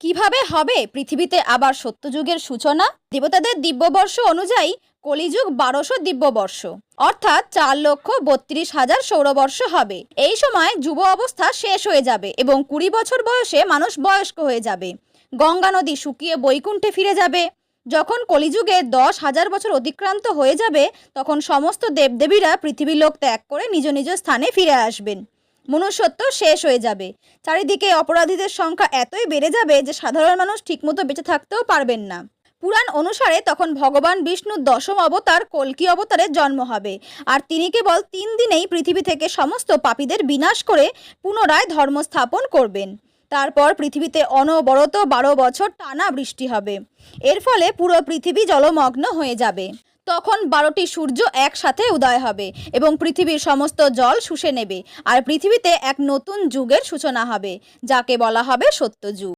কীভাবে হবে? পৃথিবীতে আবার সত্যযুগের সূচনা? দেবতাদের দিব্যবর্ষ অনুযায়ী কলিযুগ বারোশো দিব্যবর্ষ। অর্থাৎ চার লক্ষ বত্রিশ হাজার সৌরবর্ষ হবে। এই সময় যুব অবস্থা শেষ হয়ে যাবে এবং কুড়ি বছর বয়সে মানুষ বয়স্ক হয়ে যাবে। গঙ্গা নদী শুকিয়ে বৈকুণ্ঠে ফিরে যাবে। যখন কলিযুগে দশ হাজার বছর অতিক্রান্ত হয়ে যাবে, তখন সমস্ত দেবদেবীরা পৃথিবীর লোক ত্যাগ করে নিজ নিজ স্থানে ফিরে আসবেন। মনুষ্যত্ব শেষ হয়ে যাবে। চারিদিকে অপরাধীদের সংখ্যা এতই বেড়ে যাবে যে সাধারণ মানুষ ঠিকমতো বেঁচে থাকতেও পারবেন না। পুরাণ অনুসারে তখন ভগবান বিষ্ণুর দশম অবতার কল্কি অবতারের জন্ম হবে। আর তিনি কেবল তিন দিনেই পৃথিবী থেকে সমস্ত পাপীদের বিনাশ করে পুনরায় ধর্ম স্থাপন করবেন। তারপর পৃথিবীতে অনবরত বারো বছর টানা বৃষ্টি হবে। এর ফলে পুরো পৃথিবী জলমগ্ন হয়ে যাবে। তখন বারোটি সূর্য একসাথে উদয় হবে এবং পৃথিবীর সমস্ত জল শুষে নেবে। আর পৃথিবীতে এক নতুন যুগের সূচনা হবে, যাকে বলা হবে সত্যযুগ।